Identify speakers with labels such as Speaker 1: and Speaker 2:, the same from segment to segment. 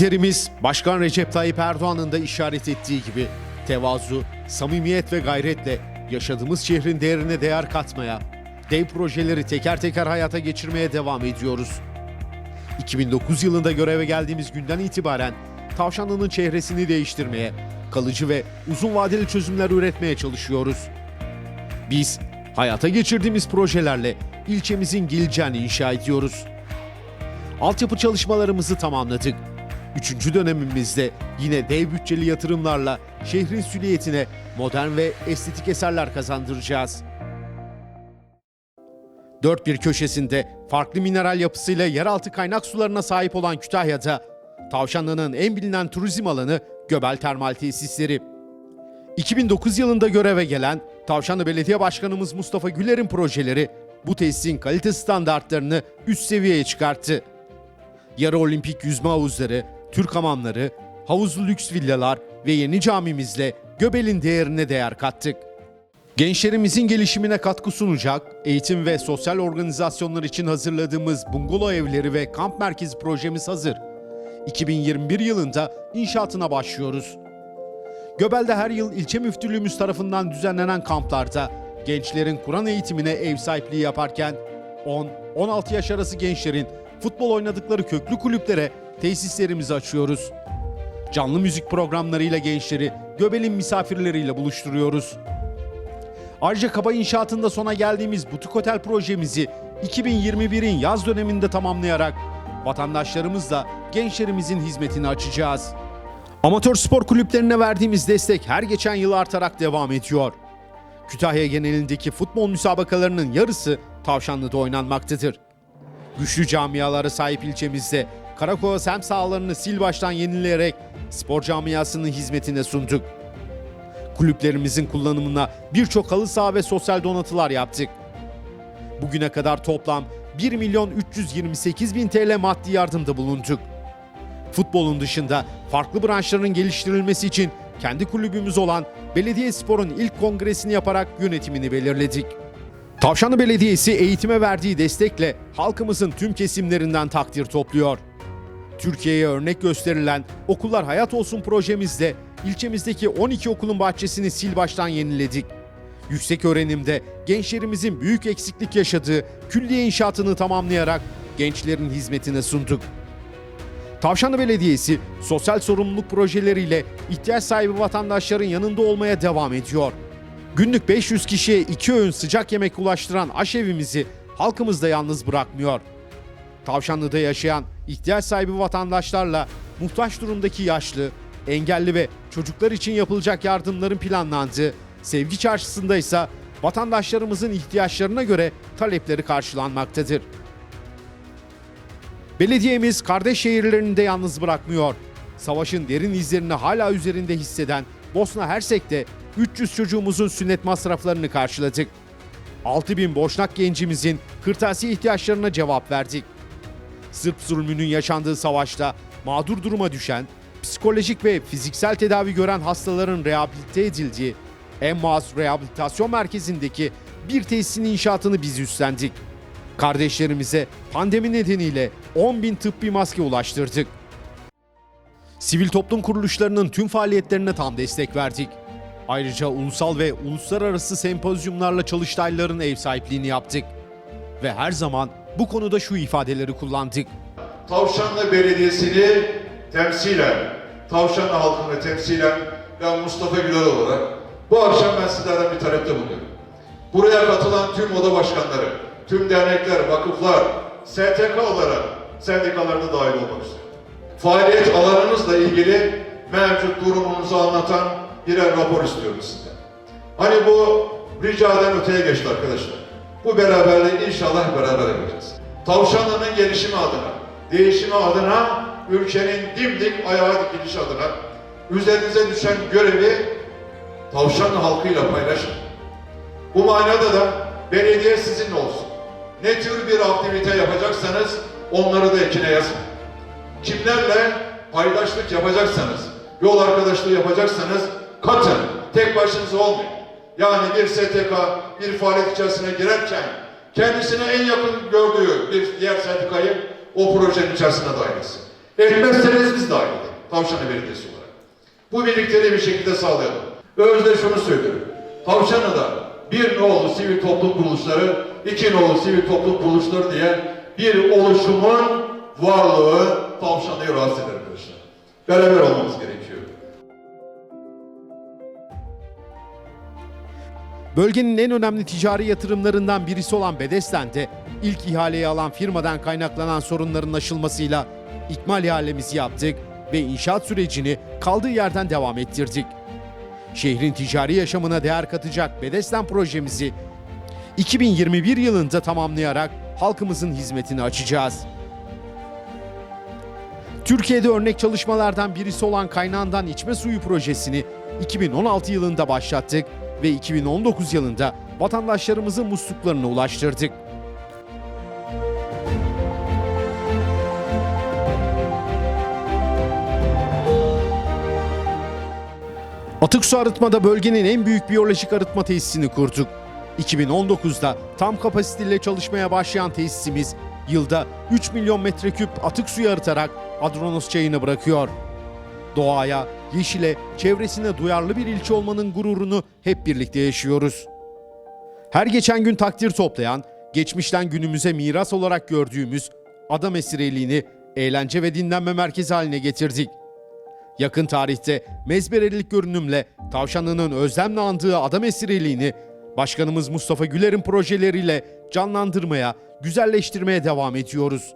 Speaker 1: Liderimiz Başkan Recep Tayyip Erdoğan'ın da işaret ettiği gibi tevazu, samimiyet ve gayretle yaşadığımız şehrin değerine değer katmaya, dev projeleri teker teker hayata geçirmeye devam ediyoruz. 2009 yılında göreve geldiğimiz günden itibaren Tavşanlı'nın çehresini değiştirmeye, kalıcı ve uzun vadeli çözümler üretmeye çalışıyoruz. Biz hayata geçirdiğimiz projelerle ilçemizin geleceğini inşa ediyoruz. Altyapı çalışmalarımızı tamamladık. Üçüncü dönemimizde yine dev bütçeli yatırımlarla şehrin süliyetine modern ve estetik eserler kazandıracağız. Dört bir köşesinde farklı mineral yapısıyla yeraltı kaynak sularına sahip olan Kütahya'da, Tavşanlı'nın en bilinen turizm alanı Göbel Termal Tesisleri. 2009 yılında göreve gelen Tavşanlı Belediye Başkanımız Mustafa Güler'in projeleri bu tesisin kalite standartlarını üst seviyeye çıkarttı. Yarı olimpik yüzme havuzları, Türk hamamları, havuzlu lüks villalar ve yeni camimizle Göbel'in değerine değer kattık. Gençlerimizin gelişimine katkı sunacak, eğitim ve sosyal organizasyonlar için hazırladığımız bungalov evleri ve kamp merkezi projemiz hazır. 2021 yılında inşaatına başlıyoruz. Göbel'de her yıl ilçe müftülüğümüz tarafından düzenlenen kamplarda gençlerin Kur'an eğitimine ev sahipliği yaparken 10-16 yaş arası gençlerin futbol oynadıkları köklü kulüplere tesislerimizi açıyoruz. Canlı müzik programlarıyla gençleri Göbel'in misafirleriyle buluşturuyoruz. Ayrıca kaba inşaatında sona geldiğimiz butik otel projemizi 2021'in yaz döneminde tamamlayarak vatandaşlarımızla gençlerimizin hizmetini açacağız. Amatör spor kulüplerine verdiğimiz destek her geçen yıl artarak devam ediyor. Kütahya genelindeki futbol müsabakalarının yarısı Tavşanlı'da oynanmaktadır. Güçlü camialara sahip ilçemizde Karakova sem sahalarını sil baştan yenileyerek spor camiasının hizmetine sunduk. Kulüplerimizin kullanımına birçok halı saha ve sosyal donatılar yaptık. Bugüne kadar toplam 1 milyon 328 bin TL maddi yardımda bulunduk. Futbolun dışında farklı branşların geliştirilmesi için kendi kulübümüz olan Belediye Spor'un ilk kongresini yaparak yönetimini belirledik. Tavşanlı Belediyesi eğitime verdiği destekle halkımızın tüm kesimlerinden takdir topluyor. Türkiye'ye örnek gösterilen Okullar Hayat Olsun projemizde ilçemizdeki 12 okulun bahçesini sil baştan yeniledik. Yüksek öğrenimde gençlerimizin büyük eksiklik yaşadığı külliye inşaatını tamamlayarak gençlerin hizmetine sunduk. Tavşanlı Belediyesi sosyal sorumluluk projeleriyle ihtiyaç sahibi vatandaşların yanında olmaya devam ediyor. Günlük 500 kişiye iki öğün sıcak yemek ulaştıran aşevimizi halkımız da yalnız bırakmıyor. Tavşanlı'da yaşayan ihtiyaç sahibi vatandaşlarla muhtaç durumdaki yaşlı, engelli ve çocuklar için yapılacak yardımların planlandığı Sevgi Çarşısı'nda ise vatandaşlarımızın ihtiyaçlarına göre talepleri karşılanmaktadır. Belediyemiz kardeş şehirlerini de yalnız bırakmıyor. Savaşın derin izlerini hala üzerinde hisseden Bosna Hersek'te 300 çocuğumuzun sünnet masraflarını karşıladık. 6000 boşnak gencimizin kırtasiye ihtiyaçlarına cevap verdik. Sırp zulmünün yaşandığı savaşta mağdur duruma düşen, psikolojik ve fiziksel tedavi gören hastaların rehabilite edildiği Emmaus Rehabilitasyon Merkezi'ndeki bir tesisin inşaatını biz üstlendik. Kardeşlerimize pandemi nedeniyle 10 bin tıbbi maske ulaştırdık. Sivil toplum kuruluşlarının tüm faaliyetlerine tam destek verdik. Ayrıca ulusal ve uluslararası sempozyumlarla çalıştayların ev sahipliğini yaptık. Ve her zaman bu konuda şu ifadeleri kullandık.
Speaker 2: Tavşanlı Belediyesi'ni temsilen, Tavşanlı halkını temsilen ben Mustafa Güler olarak bu akşam ben sizlerden bir talepte bulunuyorum. Buraya katılan tüm oda başkanları, tüm dernekler, vakıflar, STK'lara, sendikalarda dahil olmak üzere. Faaliyet alanınızla ilgili mevcut durumunuzu anlatan birer rapor istiyoruz sizden. Hani bu ricaden öteye geçti arkadaşlar. Bu beraberliği inşallah beraber yapacağız. Tavşanlı'nın gelişimi adına, değişimi adına, ülkenin dimdik ayağa dikiliş adına üzerinize düşen görevi Tavşanlı halkıyla paylaşın. Bu manada da belediye sizinle olsun. Ne tür bir aktivite yapacaksanız onları da ekine yazın. Kimlerle paydaşlık yapacaksanız, yol arkadaşlığı yapacaksanız katın. Tek başınıza olmayın. Yani bir STK bir faaliyet içerisine girerken kendisine en yakın gördüğü bir diğer sendikayı o projenin içerisine dahil etsin. Etmezseniz biz dahil edelim. Tavşanlı Belediyesi olarak. Bu birlikteliği bir şekilde sağlayalım. Özde şunu söylüyorum. Tavşanlı'da bir nolu sivil toplum kuruluşları, iki nolu sivil toplum kuruluşları diye bir oluşumun varlığı Tavşanlı'yı rahatsız eder arkadaşlar. Beraber olmamız
Speaker 1: Bölgenin en önemli ticari yatırımlarından birisi olan Bedesten'de ilk ihaleyi alan firmadan kaynaklanan sorunların aşılmasıyla ikmal ihalemizi yaptık ve inşaat sürecini kaldığı yerden devam ettirdik. Şehrin ticari yaşamına değer katacak Bedesten projemizi 2021 yılında tamamlayarak halkımızın hizmetine açacağız. Türkiye'de örnek çalışmalardan birisi olan kaynağından içme suyu projesini 2016 yılında başlattık ve 2019 yılında vatandaşlarımızın musluklarına ulaştırdık. Atık su arıtmada bölgenin en büyük biyolojik arıtma tesisini kurduk. 2019'da tam kapasiteyle çalışmaya başlayan tesisimiz yılda 3 milyon metreküp atık suyu arıtarak Adronos çayını bırakıyor. Doğaya, yeşile, çevresine duyarlı bir ilçe olmanın gururunu hep birlikte yaşıyoruz. Her geçen gün takdir toplayan, geçmişten günümüze miras olarak gördüğümüz Adam Esireliğini eğlence ve dinlenme merkezi haline getirdik. Yakın tarihte mezberelilik görünümle tavşanının özlemle andığı adam esiriliğini Başkanımız Mustafa Güler'in projeleriyle canlandırmaya, güzelleştirmeye devam ediyoruz.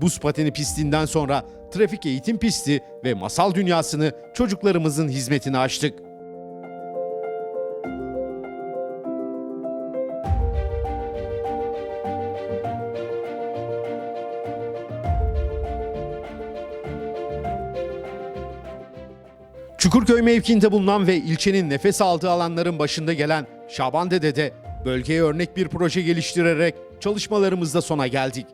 Speaker 1: Buz pateni pistinden sonra trafik eğitim pisti ve masal dünyasını çocuklarımızın hizmetine açtık. Çukurköy mevkiinde bulunan ve ilçenin nefes aldığı alanların başında gelen Şaban Dede de bölgeye örnek bir proje geliştirerek çalışmalarımızda sona geldik.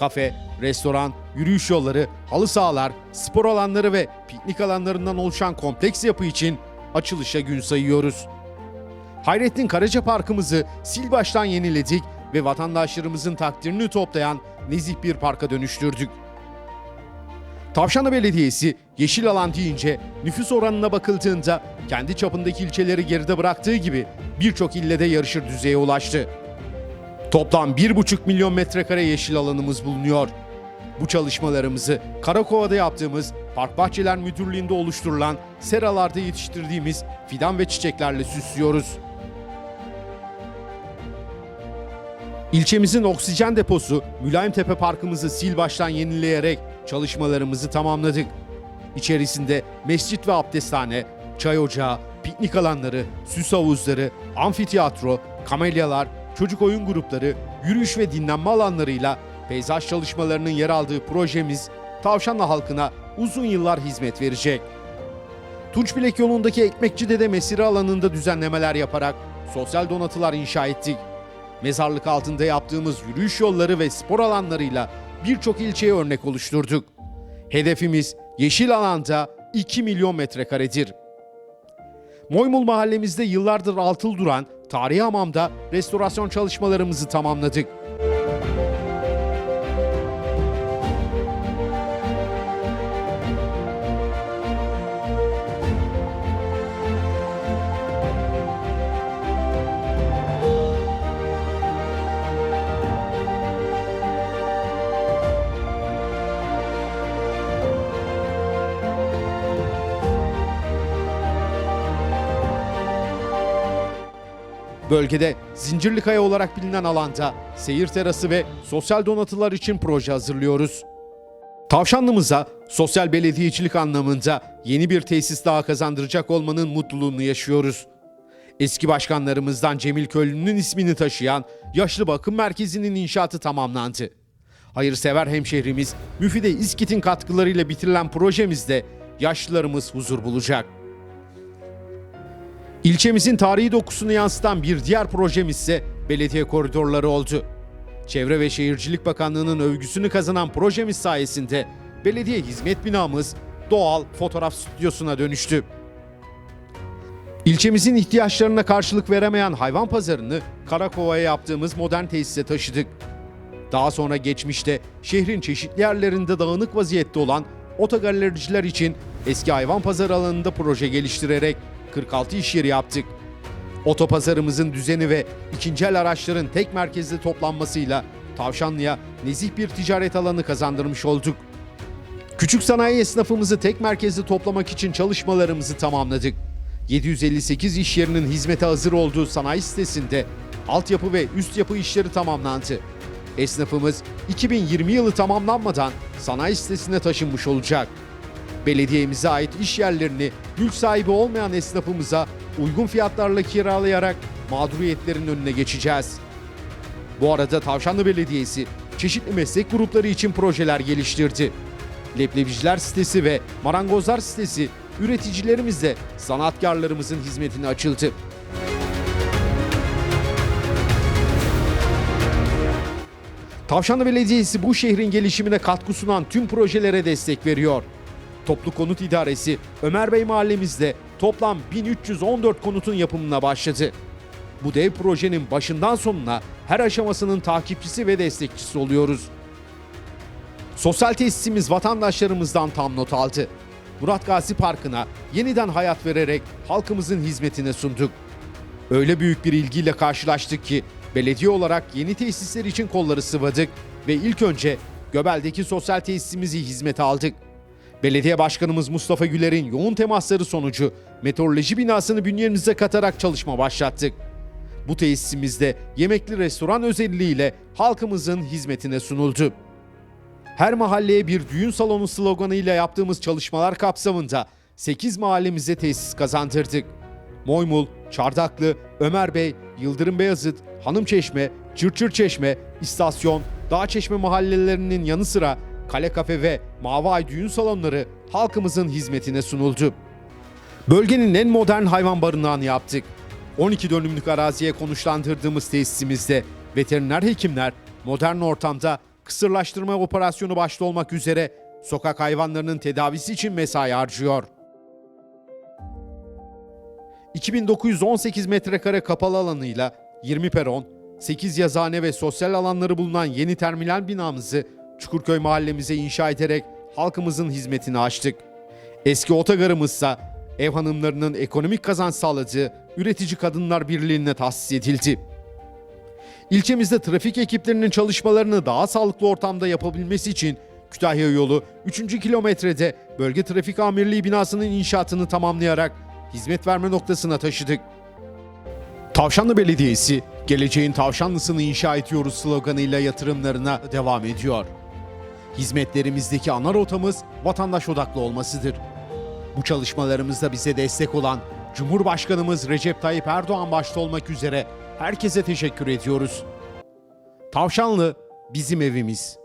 Speaker 1: Kafe, restoran, yürüyüş yolları, halı sahalar, spor alanları ve piknik alanlarından oluşan kompleks yapı için açılışa gün sayıyoruz. Hayrettin Karaca Parkımızı sil baştan yeniledik ve vatandaşlarımızın takdirini toplayan nezih bir parka dönüştürdük. Tavşanlı Belediyesi yeşil alan deyince nüfus oranına bakıldığında kendi çapındaki ilçeleri geride bıraktığı gibi birçok ille de yarışır düzeye ulaştı. Toplam 1,5 milyon metrekare yeşil alanımız bulunuyor. Bu çalışmalarımızı Karakova'da yaptığımız Park Bahçeler Müdürlüğü'nde oluşturulan seralarda yetiştirdiğimiz fidan ve çiçeklerle süslüyoruz. İlçemizin oksijen deposu Mülayimtepe Parkımızı sil baştan yenileyerek çalışmalarımızı tamamladık. İçerisinde mescit ve abdesthane, çay ocağı, piknik alanları, süs havuzları, amfiteyatro, kamelyalar, çocuk oyun grupları, yürüyüş ve dinlenme alanlarıyla peyzaj çalışmalarının yer aldığı projemiz Tavşanlı halkına uzun yıllar hizmet verecek. Tunçbilek yolundaki Ekmekçi'de de mesire alanında düzenlemeler yaparak sosyal donatılar inşa ettik. Mezarlık altında yaptığımız yürüyüş yolları ve spor alanlarıyla birçok ilçeye örnek oluşturduk. Hedefimiz yeşil alanda 2 milyon metrekaredir. Moymul mahallemizde yıllardır altıl duran tarihi hamamda restorasyon çalışmalarımızı tamamladık. Bölgede Zincirlikaya olarak bilinen alanda seyir terası ve sosyal donatılar için proje hazırlıyoruz. Tavşanlımıza sosyal belediyecilik anlamında yeni bir tesis daha kazandıracak olmanın mutluluğunu yaşıyoruz. Eski başkanlarımızdan Cemil Köylü'nün ismini taşıyan Yaşlı Bakım Merkezi'nin inşaatı tamamlandı. Hayırsever hemşehrimiz Müfide İskit'in katkılarıyla bitirilen projemizde yaşlılarımız huzur bulacak. İlçemizin tarihi dokusunu yansıtan bir diğer projemiz ise belediye koridorları oldu. Çevre ve Şehircilik Bakanlığı'nın övgüsünü kazanan projemiz sayesinde belediye hizmet binamız doğal fotoğraf stüdyosuna dönüştü. İlçemizin ihtiyaçlarına karşılık veremeyen hayvan pazarını Karakova'ya yaptığımız modern tesise taşıdık. Daha sonra geçmişte şehrin çeşitli yerlerinde dağınık vaziyette olan otogalericiler için eski hayvan pazarı alanında proje geliştirerek 46 iş yeri yaptık. Otopazarımızın düzeni ve ikinci el araçların tek merkezde toplanmasıyla Tavşanlı'ya nezih bir ticaret alanı kazandırmış olduk. Küçük sanayi esnafımızı tek merkezde toplamak için çalışmalarımızı tamamladık. 758 iş yerinin hizmete hazır olduğu sanayi sitesinde altyapı ve üst yapı işleri tamamlandı. Esnafımız 2020 yılı tamamlanmadan sanayi sitesine taşınmış olacak. Belediyemize ait iş yerlerini mülk sahibi olmayan esnafımıza uygun fiyatlarla kiralayarak mağduriyetlerin önüne geçeceğiz. Bu arada Tavşanlı Belediyesi çeşitli meslek grupları için projeler geliştirdi. Leblebiciler sitesi ve marangozlar sitesi üreticilerimizle sanatkarlarımızın hizmetine açıldı. Tavşanlı Belediyesi bu şehrin gelişimine katkı sunan tüm projelere destek veriyor. Toplu Konut İdaresi Ömer Bey mahallemizde toplam 1314 konutun yapımına başladı. Bu dev projenin başından sonuna her aşamasının takipçisi ve destekçisi oluyoruz. Sosyal tesisimiz vatandaşlarımızdan tam not aldı. Murat Gazi Parkı'na yeniden hayat vererek halkımızın hizmetine sunduk. Öyle büyük bir ilgiyle karşılaştık ki belediye olarak yeni tesisler için kolları sıvadık ve ilk önce Göbel'deki sosyal tesisimizi hizmete aldık. Belediye Başkanımız Mustafa Güler'in yoğun temasları sonucu meteoroloji binasını bünyemize katarak çalışma başlattık. Bu tesisimizde yemekli restoran özelliğiyle halkımızın hizmetine sunuldu. Her mahalleye bir düğün salonu sloganıyla yaptığımız çalışmalar kapsamında 8 mahallemize tesis kazandırdık. Moymul, Çardaklı, Ömer Bey, Yıldırım Beyazıt, Hanımçeşme, Çırçır Çeşme, İstasyon, Dağçeşme mahallelerinin yanı sıra Kale Kafe ve Mavi Ay düğün salonları halkımızın hizmetine sunuldu. Bölgenin en modern hayvan barınağını yaptık. 12 dönümlük araziye konuşlandırdığımız tesisimizde veteriner hekimler modern ortamda kısırlaştırma operasyonu başta olmak üzere sokak hayvanlarının tedavisi için mesai harcıyor. 2918 metrekare kapalı alanıyla 20 peron, 8 yazıhane ve sosyal alanları bulunan yeni terminal binamızı Çukurköy mahallemize inşa ederek halkımızın hizmetine açtık. Eski otogarımızsa ev hanımlarının ekonomik kazanç sağladığı Üretici Kadınlar Birliği'ne tahsis edildi. İlçemizde trafik ekiplerinin çalışmalarını daha sağlıklı ortamda yapabilmesi için Kütahya yolu 3. kilometrede Bölge Trafik Amirliği binasının inşaatını tamamlayarak hizmet verme noktasına taşıdık. Tavşanlı Belediyesi, geleceğin Tavşanlısını inşa ediyoruz sloganıyla yatırımlarına devam ediyor. Hizmetlerimizdeki ana rotamız vatandaş odaklı olmasıdır. Bu çalışmalarımızda bize destek olan Cumhurbaşkanımız Recep Tayyip Erdoğan başta olmak üzere herkese teşekkür ediyoruz. Tavşanlı bizim evimiz.